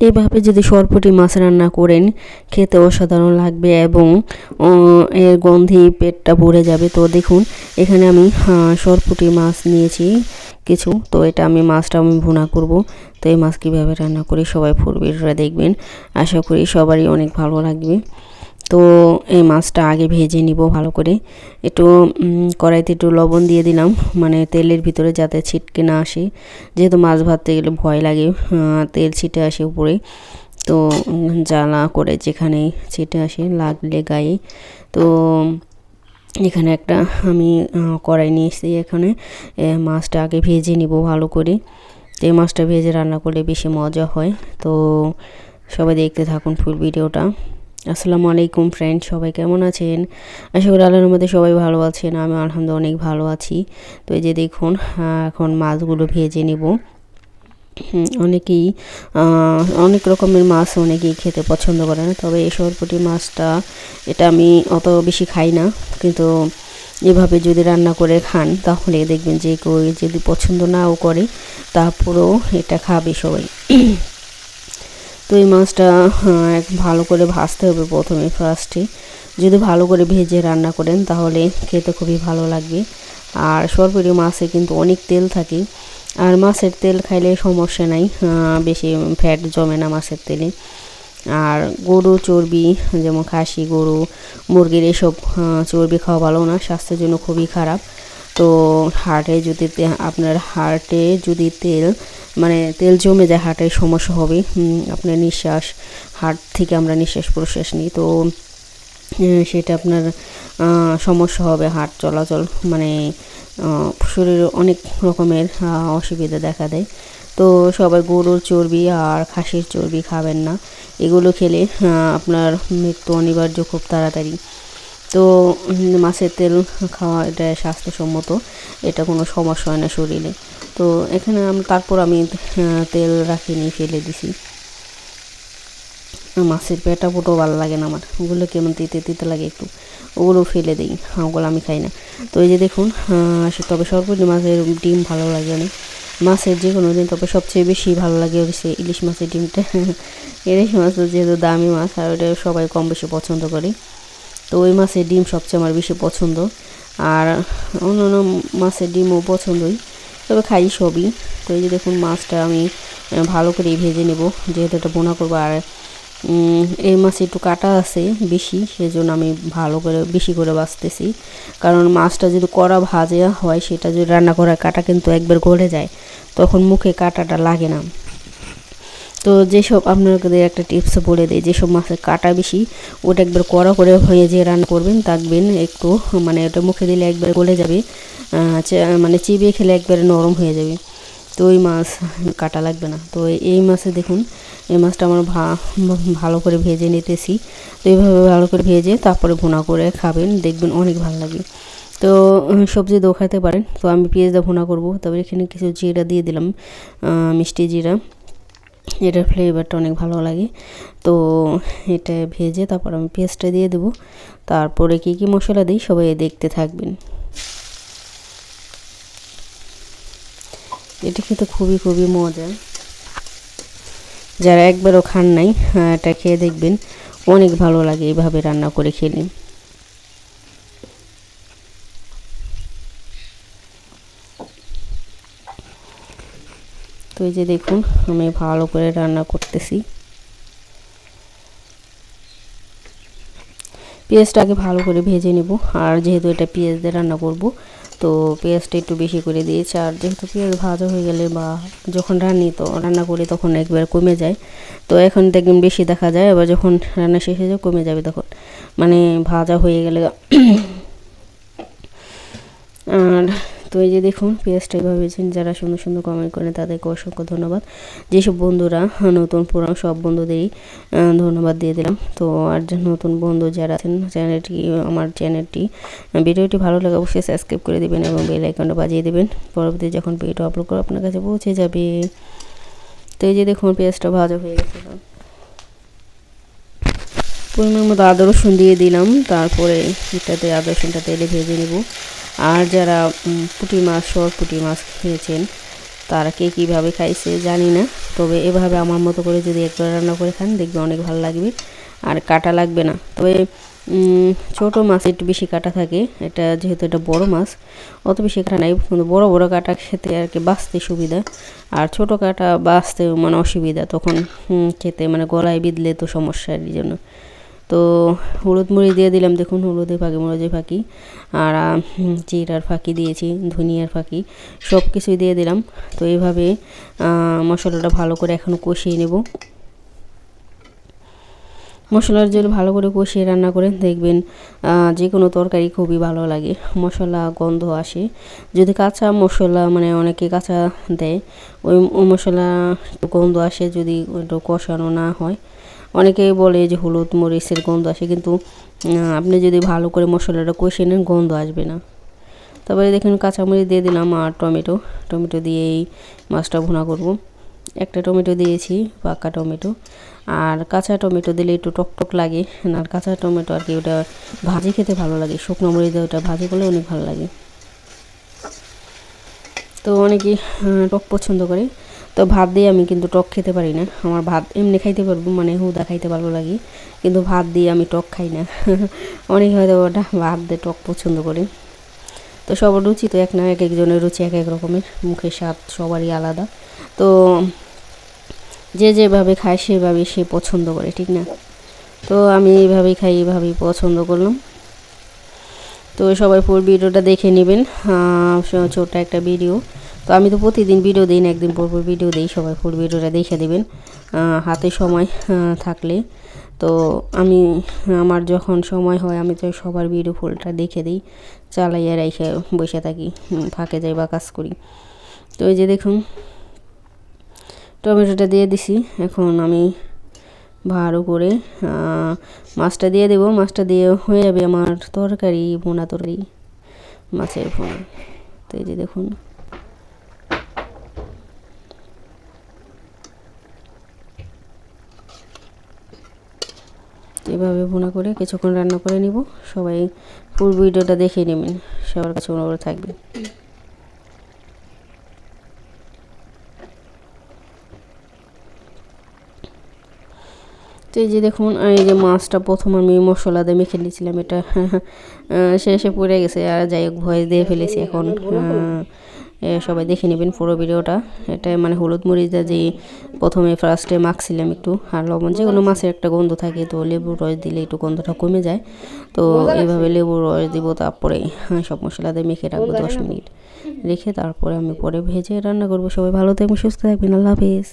এভাবে যদি সরপুটি মাছ রান্না করেন, খেতে অসাধারণ লাগবে এবং এর গন্ধে পেটটা ভরে যাবে। তো দেখুন, এখানে আমি সরপুটি মাছ নিয়েছি কিছু। তো এটা আমি, মাছটা আমি ভুনা করব। তো এই মাছ কীভাবে রান্না করি সবাই ফুল দেখবেন। আশা করি সবারই অনেক ভালো লাগবে। তো এই মাছটা আগে ভেজে নিব ভালো করে। একটু কড়াইতে একটু লবণ দিয়ে দিলাম। মানে তেলের ভিতরে যাতে ছিটকে না আসে। যেহেতু মাছ ভাজতে গেলে ভয় লাগে তেল ছিটে আসে উপরে। তো জ্বালা করে যেখানে ছিটে আসে লাগলে গায়ে। তো, এখানে একটা আমি কড়াই নিয়ে এসেছি এখানে। মাছটা আগে ভেজে নিব ভালো করে। তো এই মাছটা ভেজে রান্না করলে বেশি মজা হয়। তো, সবাই দেখতে থাকুন ফুল ভিডিওটা। আসসালামু আলাইকুম ফ্রেন্ড সবাই কেমন আছেন? আশা করি আল্লাহর মধ্যে সবাই ভালো আছেন আমি আলহামদুলিল্লাহ অনেক ভালো আছি। তো এই যে দেখুন এখন মাছগুলো ভেজে নেব। অনেকেই অনেক রকমের মাছ অনেকেই খেতে পছন্দ করে না, তবে এই সরপুটি মাছটা, এটা আমি অত বেশি খাই না, কিন্তু এভাবে যদি রান্না করে খান, তাহলে দেখবেন যে কেউ যদি পছন্দ নাও করে, তারপরেও এটা খাবে সবাই। তো এই মাছটা এক ভালো করে ভাজতে হবে প্রথমে ফার্স্টে যদি ভালো করে ভেজে রান্না করেন, তাহলে খেতে খুবই ভালো লাগবে। আর সরপুরি মাছে কিন্তু অনেক তেল থাকে। আর মাছের তেল খাইলে সমস্যা নাই বেশি ফ্যাট জমে না মাছের তেলে। আর গরু চর্বি, যেমন খাসি, গরু, মুরগির এসব চর্বি খাওয়া ভালো না, স্বাস্থ্যের জন্য খুবই খারাপ। তো হার্টে যদি আপনার হার্টে যদি তেল মানে তেল জমে যায় হার্টের সমস্যা হবে আপনার নিঃশ্বাস, হার্ট থেকে আমরা নিঃশ্বাস প্রশ্বাস নিই, তো সেটা আপনার সমস্যা হবে হার্ট চলাচল মানে শরীরে অনেক রকমের অসুবিধা দেখা দেয়। তো সবাই গরুর চর্বি আর খাসির চর্বি খাবেন না, এগুলো খেলে আপনার মৃত্যু অনিবার্য খুব তাড়াতাড়ি। তো মাছের তেল খাওয়া এটা স্বাস্থ্যসম্মত, এটা কোনো সমস্যা হয় না শরীরে। তো এখানে আমি, তারপর আমি তেল রাখিনি ফেলে দিছি। মাছের পেটা পুটো ভালো লাগে না আমার। ওগুলো কেমন তিতে তিতে লাগে একটু। ওগুলো ফেলে দিই, ওগুলো আমি খাই না। তো এই যে দেখুন তবে সর্বোচ্চ মাছের ডিম ভালো লাগে অনেক। মাছের যে কোনো দিন তবে সবচেয়ে বেশি ভালো লাগে হচ্ছে ইলিশ মাছের ডিমটা। ইলিশ মাছ যেহেতু দামি মাছ, আর ওটা সবাই কম বেশি পছন্দ করে। তো ওই মাছের ডিম সবচেয়ে আমার বেশি পছন্দ। আর অন্যান্য মাছের ডিমও পছন্দই। তবে খাই সবই তো এই যে দেখুন মাছটা আমি ভালো করে ভেজে নেব, যেহেতু এটা বোনা করব। আর এই মাছ একটু কাটা আছে বেশি, সেজন্য আমি ভালো করে, বেশি করে বাঁচতেছি। কারণ মাছটা যদি কড়া ভাজা হয়, সেটা যদি রান্না করার কাটা কিন্তু একবার গড়ে যায়, তখন মুখে কাটাটা লাগে না। তো যেসব আপনাদের একটা টিপস বলে দেয় যেসব মাছের কাটা বেশি, ওটা একবার কড়া করে হয়ে যে রান্না করবেন থাকবেন একটু মানে ওটা মুখে দিলে একবার গলে যাবে মানে চিবিয়ে খেলে একবারে নরম হয়ে যাবে। তো ওই মাছ কাটা লাগবে না। তো এই মাছে দেখুন, এই মাছটা আমার ভালো করে ভেজে নিতেছি। তো এইভাবে ভালো করে ভেজে তারপরে ভুনা করে খাবেন, দেখবেন অনেক ভালো লাগবে। তো সবজি দিয়েও খেতে পারেন, তো আমি পেঁয়াজটা ভুনা করব। তারপরে এখানে কিছু জিরা দিয়ে দিলাম মিষ্টি জিরা। এটার ফ্লেভারটা অনেক ভালো লাগে। তো এটা ভেজে তারপর আমি পেঁয়াজটা দিয়ে দেবো। তারপরে কী কী মশলা দিই সবাই দেখতে থাকবেন। এটা খেতে খুবই খুবই মজা। যারা একবারও খান নাই এটা খেয়ে দেখবেন। অনেক ভালো লাগে এইভাবে রান্না করে খেলে। তো এই যে দেখুন, আমি ভালো করে রান্না করতেছি। পেঁয়াজটা আগে ভালো করে ভেজে নেব, আর যেহেতু এটা পেঁয়াজ দিয়ে রান্না করব, তো পেঁয়াজটা একটু বেশি করে দিয়েছি, আর যেহেতু পেঁয়াজ ভাজা হয়ে গেলে বা যখন রান্নি তো, রান্না করি তখন একবার কমে যায়। তো এখন দেখবেন বেশি দেখা যায়, আবার যখন রান্না শেষ হয়ে যায় কমে যাবে তখন। মানে ভাজা হয়ে গেলে আর তো এই যে দেখুন, পেঁয়াজটা এভাবে ভেজেছেন যারা সুন্দর সুন্দর কমেন্ট করেন, তাদেরকে অসংখ্য ধন্যবাদ। যেসব বন্ধুরা নতুন পুরানো সব বন্ধুদেরই ধন্যবাদ দিয়ে দিলাম। তো আর নতুন বন্ধু যারা আছেন, চ্যানেলটি, আমার চ্যানেলটি ভিডিওটি ভালো লাগে অবশ্যই সাবস্ক্রাইব করে দেবেন এবং বেল আইকনটা বাজিয়ে দেবেন। পরবর্তী যখন ভিডিও আপলোড করো আপনার কাছে পৌঁছে যাবে। তো এই যে দেখুন, পেঁয়াজটা ভাজা হয়ে গেছে পরিমাণ মতো আদা রসুন দিয়ে দিলাম। তারপরে এটাতে আদা রসুনটা তেলে ভেজে নেব। আর যারা পুঁটি মাছ সর পুঁটি মাছ খেয়েছেন, তারা কে কীভাবে খাইছে জানি না। তবে এভাবে আমার মতো করে যদি একবার রান্না করে খান, দেখবে অনেক ভালো লাগবে আর কাটা লাগবে না। তবে ছোট মাছ একটু বেশি কাটা থাকে। এটা যেহেতু এটা বড় মাছ, অত বেশি কাটা নাই, কিন্তু বড় বড় কাটা খেতে আর কি বাঁচতে সুবিধা। আর ছোট কাটা বাঁচতে মানে অসুবিধা, তখন খেতে মানে গলায় বিঁধলে তো সমস্যা এর জন্য। তো হলুদ মুড়ি দিয়ে দিলাম, দেখুন হলুদে ফাঁকি মরচে ফাঁকি, আর জিরার ফাঁকি দিয়েছি, ধনিয়ার ফাঁকি, সব কিছুই দিয়ে দিলাম। তো এইভাবে মশলাটা ভালো করে এখন কষিয়ে নেব। মশলার জল ভালো করে কষিয়ে রান্না করেন দেখবেন যে কোনো তরকারি খুবই ভালো লাগে, মশলা, গন্ধ আসে। যদি কাঁচা মশলা মানে অনেকে কাঁচা দেয় ওই ওই মশলা গন্ধ আসে যদি একটু কষানো না হয়। অনেকেই বলে যে হলুদ মরিচের গন্ধ আসে, কিন্তু আপনি যদি ভালো করে মশলাটা কষিয়ে নেন, গন্ধ আসবে না। তারপরে দেখুন, কাঁচামরিচ দিয়ে দিলাম আর টমেটো। টমেটো দিয়েই মাছটা ভুনা করব। একটা টমেটো দিয়েছি, পাকা টমেটো। আর কাঁচা টমেটো দিলে একটু টক টক লাগে, আর কাঁচা টমেটো আর কি, ওটা ভাজি খেতে ভালো লাগে। শুকনো মরিচ দিয়ে ওটা ভাজি করলে অনেক ভালো লাগে। তো অনেকেই টক পছন্দ করে। তো ভাত দিয়ে আমি কিন্তু টক খেতে পারি না। আমার ভাত এমনি খাইতে পারব মানে হুদা খাইতে ভালো লাগে। কিন্তু ভাত দিয়ে আমি টক খাই না। অনেকে হয়তো ওটা ভাত দিয়ে টক পছন্দ করে। তো সবার রুচি তো এক না এক একজনের রুচি এক এক রকমের। মুখের স্বাদ সবারই আলাদা। তো যে যেভাবে খায় সেভাবে সে পছন্দ করে, ঠিক না? তো আমি এইভাবেই খাই, এইভাবেই পছন্দ করলাম। তো সবাই পুরো ভিডিওটা দেখে নেবেন। ছোট্ট একটা ভিডিও। তো আমি তো প্রতিদিন ভিডিও দিই না, একদিন পর পর ভিডিও দিই, সবাই ফুল ভিডিওটা দেখে দেবেন। হাতে সময় থাকলে। তো আমি, আমার যখন সময় হয়, আমি তো সবার ভিডিও ফুলটা দেখে দিই, চালাইয়া রেখে বসে থাকি ফাঁকে যাই বা কাজ করি। তো এই যে দেখুন, টমেটোটা দিয়ে দিছি, এখন আমি ভালো করে মাছটা দিয়ে দেবো। মাছটা দিয়ে হয়ে যাবে আমার তরকারি, ভুনা তরকারি, মাছের ভুনা। তো এই যে দেখুন এভাবে ভুনা করে কিছুক্ষণ রান্না করে নিব। সবাই ফুল ভিডিওটা দেখে নেবেন, সবার কাছে অনুরোধ থাকবে। তো এই যে দেখুন এই যে মাছটা প্রথম আমি মশলা দিয়ে মেখে নিয়েছিলাম, এটা শেষে পড়ে গেছে, আর যাই হোক, ভয় দিয়ে ফেলেছি এখন। সবাই দেখে নেবেন পুরো ভিডিওটা। এটা মানে হলুদ মরিচটা যে প্রথমে ফার্স্টে মাখছিলাম একটু আর লবণ যে কোনো মাছের একটা গন্ধ থাকে তো লেবুর রস দিলে একটু গন্ধটা কমে যায়। তো এইভাবে লেবুর রস দিব তারপরে হ্যাঁ, সব মশলা দিয়ে মেখে রাখব দশ মিনিট। রেখে তারপরে আমি পরে ভেজে রান্না করব। সবাই ভালো থাকবেন সুস্থ থাকবেন। আল্লাহ হাফিজ।